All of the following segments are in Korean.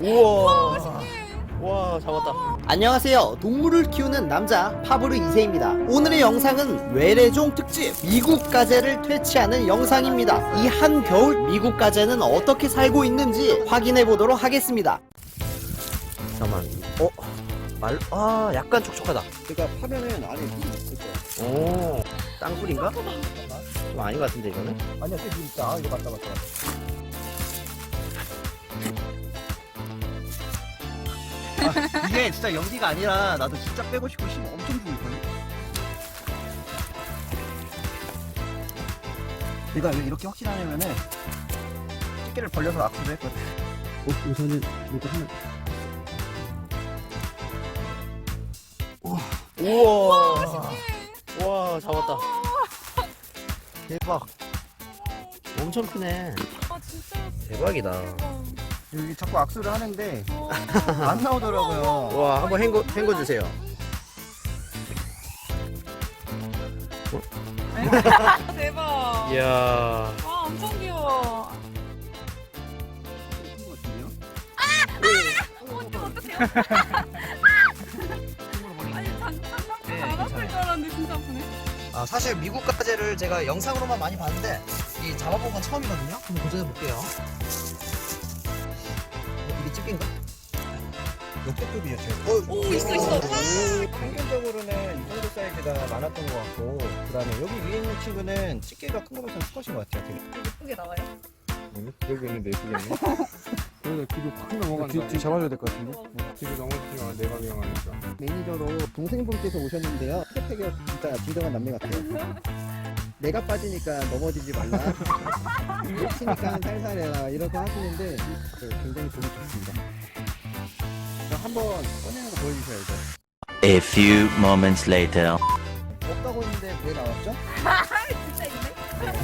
우와. 와 잡았다. 안녕하세요. 동물을 키우는 남자 파브르 2세입니다. 오늘의 영상은 외래종 특집 미국 가재를 퇴치하는 영상입니다. 이 한겨울 미국 가재는 어떻게 살고 있는지 확인해 보도록 하겠습니다. 잠깐만. 어? 말, 아, 약간 촉촉하다. 그러니까 파면은 안에 물이 있을 거야. 오, 땅굴인가? 좀 아닌 것 같은데, 이거는? 아니야, 그 있다. 아, 이거 맞다, 맞다. 이게 진짜 연기가 아니라 나도 진짜 빼고 싶고 힘 엄청 주고 있거든. 내가 왜 이렇게 확실하냐면은 집게를 벌려서 악수도 했거든. 어, 우선은 이거 하나. 우와. 우와, 잡았다. 대박. 엄청 크네. 아 진짜 대박이다. 대박. 여기 자꾸 악수를 하는데 어. 안 나오더라고요. 와, 한번 헹궈, 헹궈 주세요. 아, 대박. 이야. 와 엄청 귀여워. 어떡해 어떡해요? 아니 장 장난감 안 아플 줄 알았는데 진짜 아프네. 아, 사실 미국 가재를 제가 영상으로만 많이 봤는데 이 잡아본 건 처음이거든요. 한번 도전해 볼게요. 역대급이었죠. 오 있어 있어. 평균적으로는 이 정도 사이즈가 많았던 것 같고, 그 다음에 여기 위에 있는 친구는 집게가 큰 거보다는 스컷인 것 같아요. 되게. 예쁘게 나와요? 여기 있는데 예쁘겠네. 그러다 뒤로 확 넘어간다. 뒤, 뒤 잡아줘야 될 것 같은데? 뒤로 넘어지면 내가 위험하니까. 매니저로 동생분께서 오셨는데요. 스태프가 진짜 진정한 남매 같아요. 내가 빠지니까 넘어지지 말라. 치니까 살살해라. 이렇게 하시는데 그 굉장히 보기 좋습니다. 자, 한번 꺼내는 거 보여주셔야죠. A few moments later. 없다고 했는데 왜 나왔죠? 진짜 있네.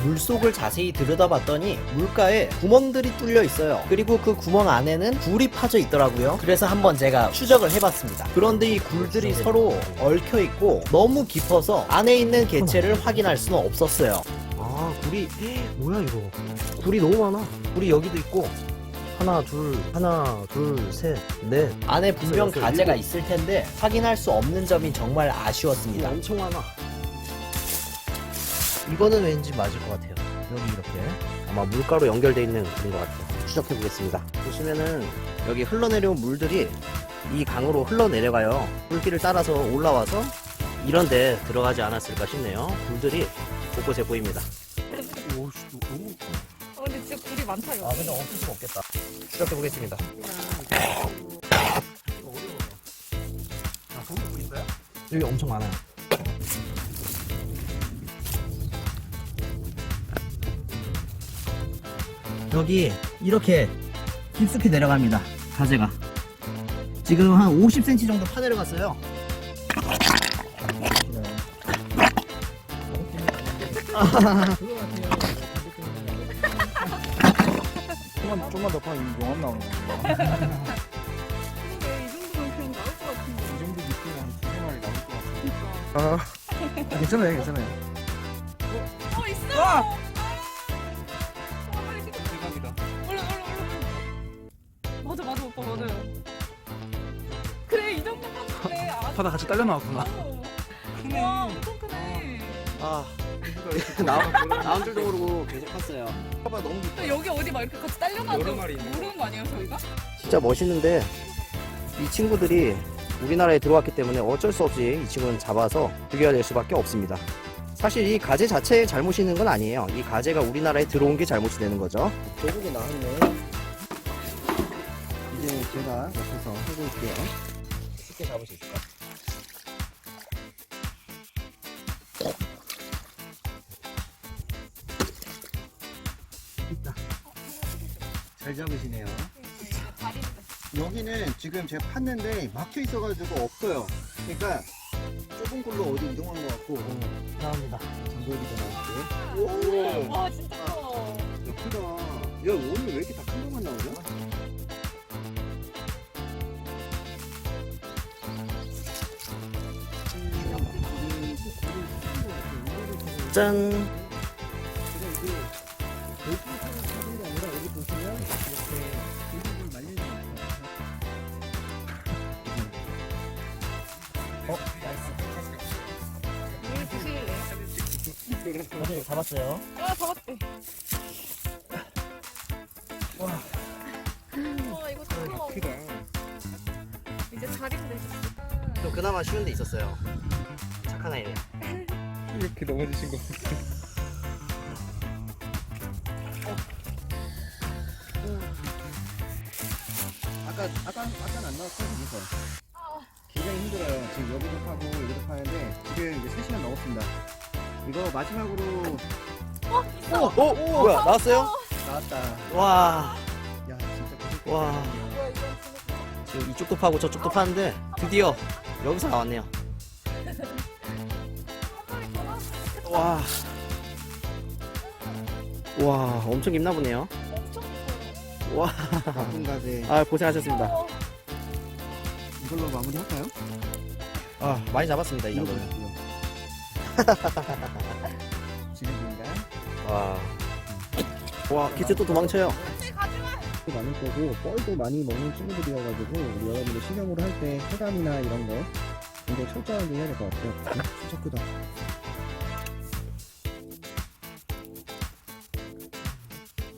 물속을 자세히 들여다봤더니 물가에 구멍들이 뚫려 있어요. 그리고 그 구멍 안에는 굴이 파져 있더라고요. 그래서 한번 제가 추적을 해봤습니다. 그런데 이 굴들이 서로 얽혀 있고 너무 깊어서 안에 있는 개체를 확인할 수는 없었어요. 아, 굴이 뭐야 이거? 굴이 너무 많아. 굴이 여기도 있고 하나, 둘, 하나, 둘, 셋, 넷. 안에 분명 여섯, 가재가 일곱. 있을 텐데 확인할 수 없는 점이 정말 아쉬웠습니다. 엄청 많아. 이거는 왠지 맞을 것 같아요. 여기 이렇게 아마 물가로 연결돼 있는 그런 것 같아요. 추적해 보겠습니다. 보시면은 여기 흘러내려온 물들이 이 강으로 흘러내려가요. 물길을 따라서 올라와서 이런 데 들어가지 않았을까 싶네요. 물들이 곳곳에 보입니다. 오씨, 너무. 진짜 굴이 많다 이거. 아 근데 없을 수가 없겠다. 추적해 보겠습니다. 아, 손도 보인가요? 여기 엄청 많아요. 여기 이렇게 깊숙이 내려갑니다. 가재가. 지금 한 50cm 정도 파내려갔어요. 좀만, 좀만 더 파면 용암 나오는 거. 근데 이 정도면 그냥 나올 것 같은데. 이 정도 깊이면 한 두세 마리 나올 것 같은데. 아, 괜찮아요, 괜찮아요. 어 있어. 아! 어, 빨리 찍어. 대박이다. 얼른 얼른 얼른. 맞아 맞아 오빠 맞아요. 그래 이 정도 파는데 아. 바다 같이 딸려 나왔구나. 크네. 와 엄청 크네. 아, 나온, 나온 줄도 모르고 계속 컸어요. 봐봐, 너무. 또 여기 어디 막 이렇게 같이 딸려나도 여러 마리 있는 모르는 거 아니에요 저희가? 진짜 멋있는데 이 친구들이 우리나라에 들어왔기 때문에 어쩔 수 없이 이 친구는 잡아서 죽여야 될 수밖에 없습니다. 사실 이 가재 자체의 잘못이 있는 건 아니에요. 이 가재가 우리나라에 들어온 게 잘못이 되는 거죠. 결국에 나왔네. 이제 제가 옆에서 해볼게요. 쉽게 잡을 수 있을까? 잘 잡으시네요. 여기는 지금 제가 팠는데 막혀 있어가지고 없어요. 그러니까 좁은 걸로 어디 이동한 것 같고 감사합니다. 장고기도 나왔고. 오, 와 진짜 커. 야, 크다. 야 오늘 왜 이렇게 다 큰 것만 나오냐? 짠! 어제 잡았어요. 아 잡았대. 와. 와 이거 크다. 이제 자리인데. 좀 그나마 쉬운 데 있었어요. 착한 아이네요. 이렇게 넘어지신 거. 아까 아까 아까 안 나왔어요 여기서. 굉장히 힘들어요. 지금 여기도 파고 여기도 파는데 지금 이제 3시간 넘었습니다. 이거 마지막으로 오, 오, 뭐야, 나왔어요? 나왔다. 와, 야 진짜 고생. 와. 뭐야 이건 진짜. 지금 이쪽도 파고 저쪽도 파는데 드디어 여기서 나왔네요. 와, 와, 엄청 깊나 보네요. 엄청. 와, 아 고생하셨습니다. 어, 이걸로 마무리할까요? 아, 많이 잡았습니다 이 정도면. 지금입니다. 와, 와, 기체 또 도망쳐요. 많을 거고 뻘도 많이 먹는 친구들이어가지고 우리 여러분들 실험으로 할때 체감이나 이런 거 굉장히 철저하게 해야 될 것 같아요. 음, 진짜 크다.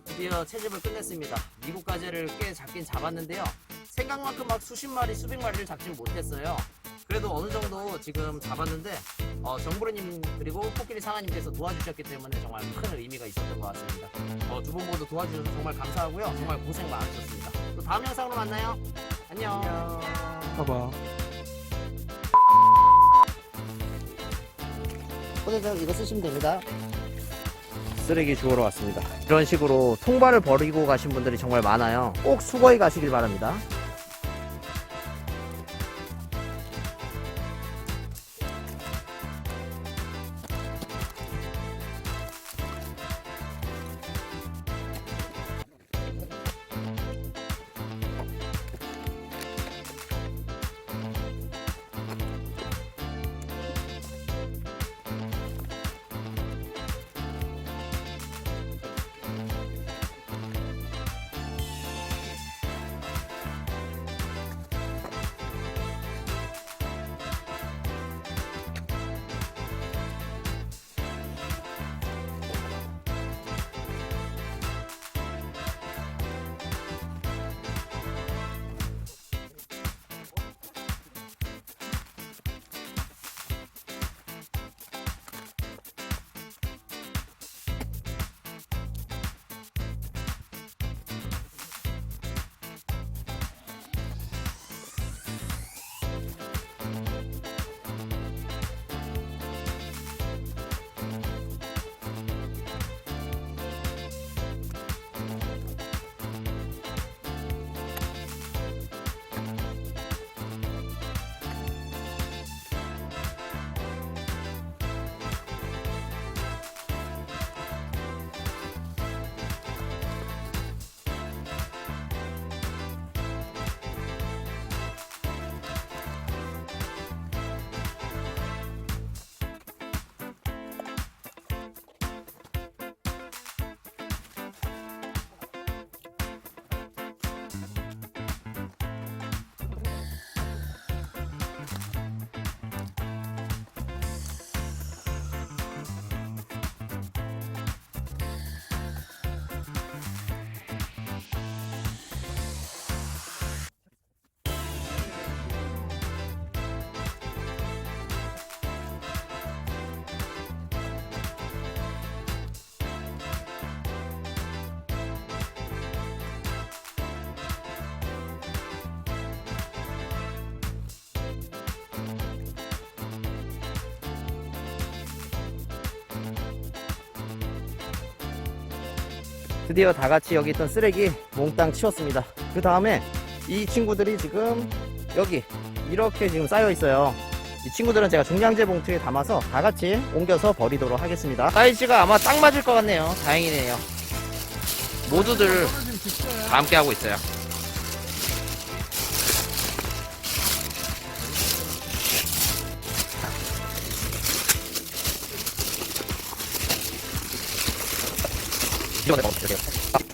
드디어 채집을 끝냈습니다. 미국 가재를 꽤 잡긴 잡았는데요. 생각만큼 막 수십 마리, 수백 마리를 잡진 못했어요. 그래도 어느 정도 지금 잡았는데 어, 정부르님 그리고 코끼리 상아님께서 도와주셨기 때문에 정말 큰 의미가 있었던 것 같습니다. 어, 두 분 모두 도와주셔서 정말 감사하고요. 정말 고생 많으셨습니다. 또 다음 영상으로 만나요. 안녕. 봐봐. 포대장 이거 쓰시면 됩니다. 쓰레기 주우러 왔습니다. 이런 식으로 통발을 버리고 가신 분들이 정말 많아요. 꼭 수거해 가시길 바랍니다. 드디어 다 같이 여기 있던 쓰레기 몽땅 치웠습니다. 그 다음에 이 친구들이 지금 여기 이렇게 지금 쌓여 있어요. 이 친구들은 제가 중량제 봉투에 담아서 다 같이 옮겨서 버리도록 하겠습니다. 사이즈가 아마 딱 맞을 것 같네요. 다행이네요. 모두들 다 함께 하고 있어요. 이렇게